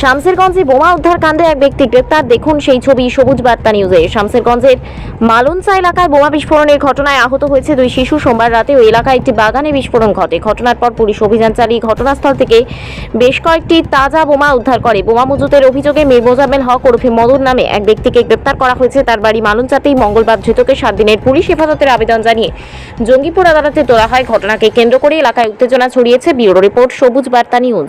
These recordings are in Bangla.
শামসেরগঞ্জে বোমা উদ্ধার কাণ্ডে এক ব্যক্তি গ্রেপ্তার। দেখুন সেই ছবি সবুজ বার্তা নিউজে। শামসেরগঞ্জের মালনসা এলাকায় বোমা বিস্ফোরণের ঘটনায় আহত হয়েছে দুই শিশু। সোমবার রাতে ওই এলাকায় একটি বাগানে বিস্ফোরণ ঘটে। ঘটনার পর পুলিশ অভিযান চালিয়ে ঘটনাস্থল থেকে বেশ কয়েকটি তাজা বোমা উদ্ধার করে। বোমা মজুতের অভিযোগে মীর মোজাম্মেল হক ওরফে মদন নামে এক ব্যক্তিকে গ্রেপ্তার করা হয়েছে। তার বাড়ি মালনচাতেই মঙ্গলবার ধৃতকে সাত দিনের পুলিশ হেফাজতের আবেদন জানিয়ে জঙ্গিপুর আদালতে তোলা হয় ঘটনাকে কেন্দ্র করে এলাকায় উত্তেজনা ছড়িয়েছে। ব্যুরো রিপোর্ট, সবুজ বার্তা নিউজ।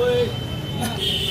对。